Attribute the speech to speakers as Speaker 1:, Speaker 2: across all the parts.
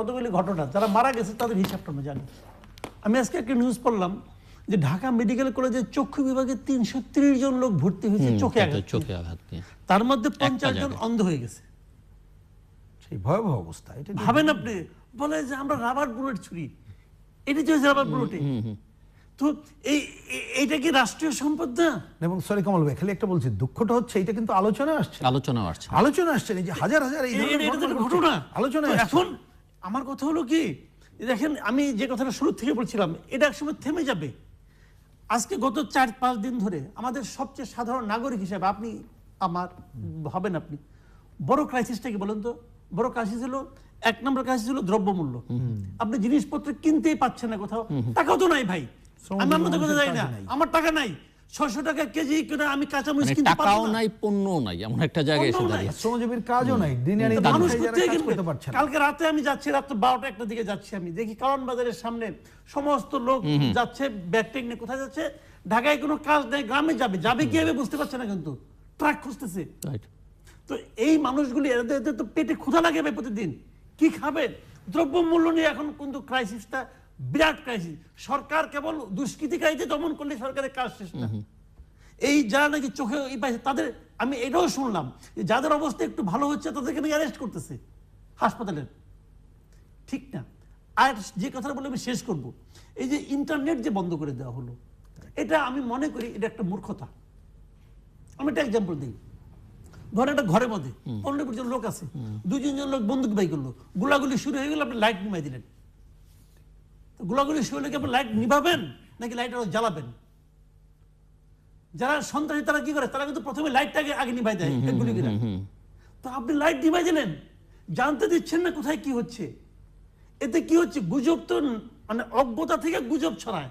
Speaker 1: কতগুলি ঘটনা যারা মারা গেছে তাদের হিসাবটা আমরা জানি। আমি আজকে একটা নিউজ পড়লাম যে ঢাকা মেডিকেল কলেজের চক্ষু বিভাগে তিনশো ত্রিশ জন লোক ভর্তি হয়েছে চোখে আঘাত
Speaker 2: চোখে আঘাত
Speaker 1: তার মধ্যে পঞ্চাশ জন অন্ধ হয়ে গেছে।
Speaker 3: সেই ভয়াবহ অবস্থা এটা
Speaker 1: ভাবেন আপনি বলে যে আমরা রাবার বুলেট ছুরি। এটি তো রাবার বুলেটে তো এই এ- কি রাষ্ট্রীয় সম্পদ না?
Speaker 3: এবং সরি কমল ভাই খালি একটা বলছি দুঃখটা হচ্ছে এটা কিন্তু আলোচনা আসছে।
Speaker 2: আলোচনা আসছে।
Speaker 3: আলোচনা আসছে যে হাজার হাজার এই ধরনের ঘটনা
Speaker 1: একটা
Speaker 3: ঘটছে।
Speaker 1: ঘটনা
Speaker 3: আলোচনা আসছে।
Speaker 1: এখন আমার কথা হলো কি? দেখেন আমি যে কথাটা শুরু থেকে বলছিলাম এটা একসময় থেমে যাবে। আজকে গত চার পাঁচ দিন ধরে আমাদের সবচেয়ে সাধারণ নাগরিক হিসেবে আপনি আমার হবেন আপনি। বড় ক্রাইসিসটা কি বলেন তো? বড় ক্রাইসিস হলো এক নম্বর ক্রাইসিস হলো দ্রব্যমূল্য। আপনি জিনিসপত্র কিনতেই পাচ্ছেন না কোথাও। টাকাও তো নাই ভাই। আমি আপনাদের কথা যাই না। আমার টাকা নাই। ছয়শো টাকা কেজি করে আমি কাঁচামরিচ
Speaker 2: মানে
Speaker 1: কিনতে পারব
Speaker 2: টাকাও নাই পণ্যও নাই এমন একটা জায়গায় এসে। দাঁড়িয়েছে।
Speaker 3: শ্রমজীবীর কাজও নাই দিনে আনি
Speaker 1: মানুষ?
Speaker 3: করতে পারছে
Speaker 1: কালকে রাতে আমি যাচ্ছি রাত বারোটা একটা দিকে যাচ্ছি আমি। দেখি কারণ বাজারের সামনে সমস্ত লোক যাচ্ছে নিয়ে কোথায় যাচ্ছে ঢাকায় কোনো কাজ নেই গ্রামে যাবে যাবে কি হবে বুঝতে পারছে না কিন্তু ট্রাক খুঁজতেছে। তো এই মানুষগুলি এদের তো পেটে ক্ষুধা লাগে ভাই প্রতিদিন কি খাবে? দ্রব্য মূল্য নিয়ে এখন কিন্তু ক্রাইসিসটা বিরাট ক্রাইসিস সরকার কেবল দুষ্কৃতিকারীতে দমন করলে সরকারের কাজ শেষ না। এই যারা নাকি চোখে এই পাইছে তাদের আমি এটাও শুনলাম যে যাদের অবস্থা একটু ভালো হচ্ছে তাদেরকে নাকি অ্যারেস্ট করতেছে হাসপাতালের। ঠিক না। আর যে কথাটা বলে আমি শেষ করব। এই যে ইন্টারনেট যে বন্ধ করে দেওয়া হলো এটা আমি মনে করি এটা একটা মূর্খতা। আমি একটা এক্সাম্পল দিই। ধরেন একটা ঘরের মধ্যে পনেরো কুড়ি জন লোক আছে। দুই তিনজন লোক বন্দুক বাই করল। গোলাগুলি শুরু হয়ে গেলে আপনি লাইট নিভাই দিলেন। গোলাগুলি শুরু হলে কি আপনি লাইট নিভাবেন নাকি লাইট আরও জ্বালাবেন? যারা সন্ত্রাসী তারা কি করে? তারা কিন্তু প্রথমে লাইটটাকে আগে নিভাই দেয় গুলি করে তো আপনি লাইট নিভাই দিলেন জানতে দিচ্ছেন না কোথায় কি হচ্ছে। এতে কি হচ্ছে? গুজব তো মানে অজ্ঞতা থেকে গুজব ছড়ায়।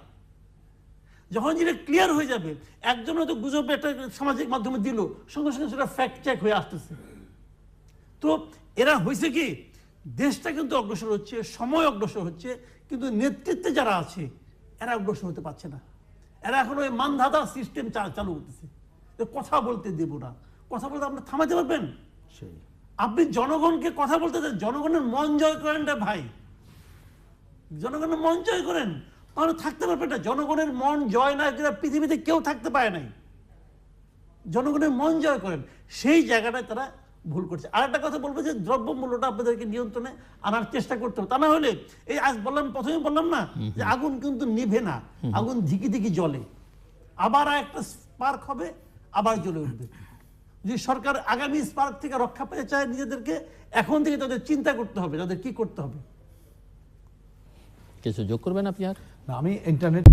Speaker 1: যখন যেটা ক্লিয়ার হয়ে যাবে একজন হয়তো গুজব একটা সামাজিক মাধ্যমে দিল সঙ্গে সঙ্গে সেটা ফ্যাক্ট চেক হয়ে আসতেছে। তো এরা হয়েছে কি? দেশটা কিন্তু অগ্রসর হচ্ছে সময় অগ্রসর হচ্ছে কিন্তু নেতৃত্বে যারা আছে এরা অগ্রসর হতে পারছে না। এরা এখন ওই মানধাতা সিস্টেম চালু করতেছে। কথা বলতে দেব না। কথা বলতে আপনি থামাতে পারবেন?
Speaker 3: সেই।
Speaker 1: আপনি জনগণকে কথা বলতে দেন জনগণের মন জয় করেন রে ভাই। জনগণের মন জয় করেন। তাহলে থাকতে পারবেন না। জনগণের মন জয় না করে পৃথিবীতে কেউ থাকতে পারে নাই। জনগণের মন জয় করেন। সেই জায়গাটায় তারা ভুল করছে। আর একটা কথা বলব যে দ্রব্য মূল্যটা আপনাদেরকে নিয়ন্ত্রণে আনার চেষ্টা করতে হবে। তা না হলে এই আজ বললাম প্রথমে বললাম না যে আগুন কিন্তু নিভে না আগুন ধিকি ধিকি জ্বলে। আবার আর একটা স্পার্ক হবে আবার জ্বলে উঠবে। যদি সরকার আগামী স্পার্ক থেকে রক্ষা পেতে চায় নিজেদেরকে এখন থেকে তাদের চিন্তা করতে হবে তাদের কি করতে হবে।
Speaker 2: কিছু যোগ করবেন আপনি আর?
Speaker 3: না আমি ইন্টারনেট